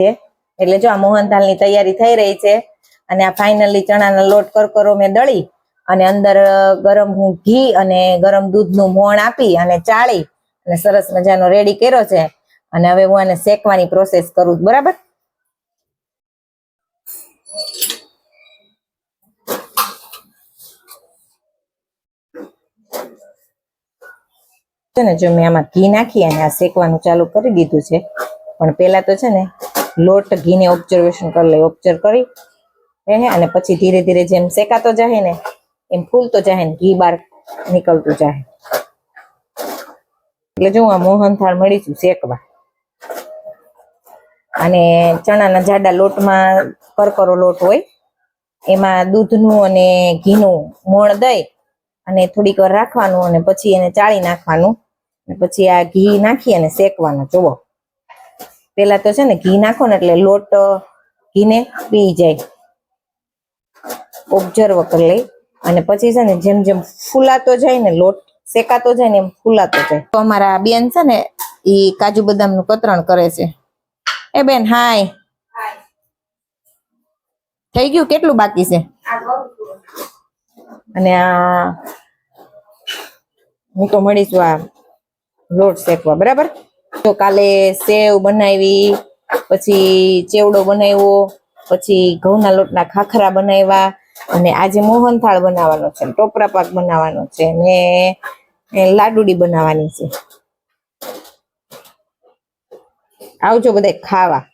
છે. એટલે જો આ મોહનથાલની તૈયારી થઈ રહી છે અને આ ફાઇનલી ચણાનો લોટ કરકરો મેં દળી અને અંદર ગરમ ઘી અને ગરમ દૂધનું મોણ આપી અને ચાળી અને સરસ મજાનો રેડી કર્યો છે. અને હવે હું આને શેકવાની પ્રોસેસ કરું બરાબર? ને, જો મેં આમાં ઘી નાખી અને આ શેકવાનું ચાલુ કરી દીધું છે. પણ પેલા તો છે ને લોટ, ઘીને ઓબ્ઝર્વેશન કરી લઈ ઓબ્ઝર્વ કરી. હે અને પછી ધીરે ધીરે જેમ શેકાતો જાય ને, એમ ફૂલતો જાય ને, ઘી બહાર નીકળતું જાય એટલે જો આ મોહનથાળ મળી છું શેકવા. અને ચણાના જાડા લોટમાં કરકરો લોટ હોય, એમાં દૂધનું અને ઘીનું મોણ દઈ, અને થોડીક વાર રાખવાનું અને પછી એને ચાળી નાખવાનું. પછી આ ઘી નાખી અને શેકવાનું, જુઓ. પેલા તો છે ને ઘી નાખો ને એટલે લોટ ઘીને પી જાય. ઓબ્ઝર્વ કરી લઈ. અને પછી છે ને જેમ જેમ ફૂલાતો જાય ને, લોટ શેકાતો જાય ને એમ ફૂલાતો જાય. તો અમારા બેન છે ને એ કાજુ બદામનું કતરણ કરે છે. એ બેન, હાય. થઈ ગયું? કેટલું બાકી છે? અને આ, હું તો મળીશું આ લોટ શેકવા, બરાબર? તો કાલે સેવ બનાવી, પછી ચેવડો બનાવ્યો, પછી ઘઉંના લોટના ખાખરા બનાવ્યા, અને આજે મોહનથાળ બનાવવાનો છે ટોપરા પાક બનાવવાનો છે, ને લાડુડી બનાવવાની છે. આવજો બધા ખાવા.